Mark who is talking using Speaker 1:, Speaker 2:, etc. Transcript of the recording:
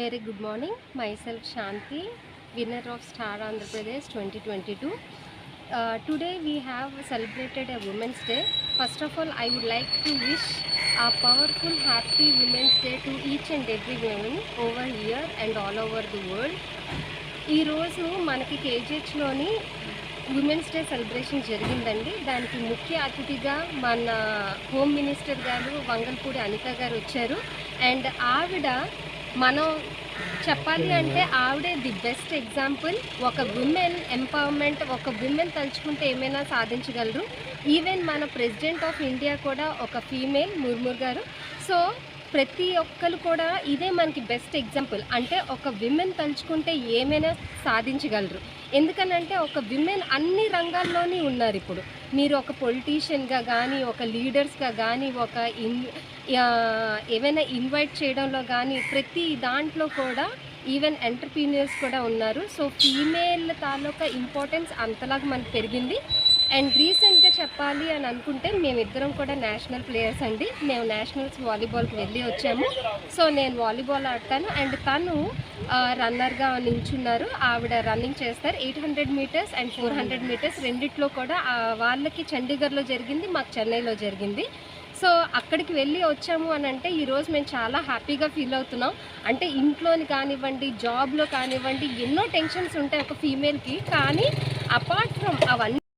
Speaker 1: Very
Speaker 2: good morning myself Shanti winner of star Andhra Pradesh twenty twenty two today we have celebrated a women's day first of all I would like to wish a powerful happy women's day to each and every women over here and all over the world ఈరోజు మనకి కేజీహెచ్లోని women's day celebration జరిగిందండి. దానికి ముఖ్య అతిథిగా మన home minister గారు వంగల్పూడి అనిత గారు వచ్చారు. అండ్ ఆవిడ మనం చెప్పాలి అంటే ఆవిడే ది బెస్ట్ ఎగ్జాంపుల్ ఒక విమెన్ ఎంపవర్మెంట్ ఒక విమెన్ తలుచుకుంటే ఏమైనా సాధించగలరు? ఈవెన్ మన ప్రెసిడెంట్ ఆఫ్ ఇండియా కూడా ఒక ఫీమేల్ ముర్ముర్ గారు. సో ప్రతి ఒక్కరు కూడా ఇదే మనకి బెస్ట్ ఎగ్జాంపుల్ అంటే ఒక విమెన్ తలుచుకుంటే ఏమైనా సాధించగలరు. ఎందుకనంటే ఒక విమెన్ అన్ని రంగాల్లోనే ఉన్నారు ఇప్పుడు. మీరు ఒక పొలిటీషియన్గా కానీ ఒక లీడర్స్గా కానీ ఒక ఇన్ ఏమైనా ఏవైనా ఇన్వైట్ చేయడంలో కానీ ప్రతి దాంట్లో కూడా ఈవెన్ ఎంటర్ప్రీనియర్స్ కూడా ఉన్నారు. సో ఫీమేల్ తాలూకా ఇంపార్టెన్స్ అంతలాగా మనకు పెరిగింది. అండ్ రీసెంట్గా చెప్పాలి అని అనుకుంటే మేమిద్దరం కూడా నేషనల్ ప్లేయర్స్ అండి. మేము నేషనల్స్ వాలీబాల్కి వెళ్ళి వచ్చాము. సో నేను వాలీబాల్ ఆడతాను. అండ్ తను రన్నర్గా నించున్నారు ఆవిడ రన్నింగ్ చేస్తారు. Eight hundred metres and four hundred metres రెండిట్లో కూడా వాళ్ళకి చండీగఢ్లో జరిగింది మాకు చెన్నైలో జరిగింది. సో అక్కడికి వెళ్ళి వచ్చాము అని అంటే ఈరోజు మేము చాలా హ్యాపీగా ఫీల్ అవుతున్నాం. అంటే ఇంట్లోని కానివ్వండి జాబ్లో కానివ్వండి ఎన్నో టెన్షన్స్ ఉంటాయి ఒక ఫీమేల్కి కానీ అపార్ట్ ఫ్రమ్ అవన్నీ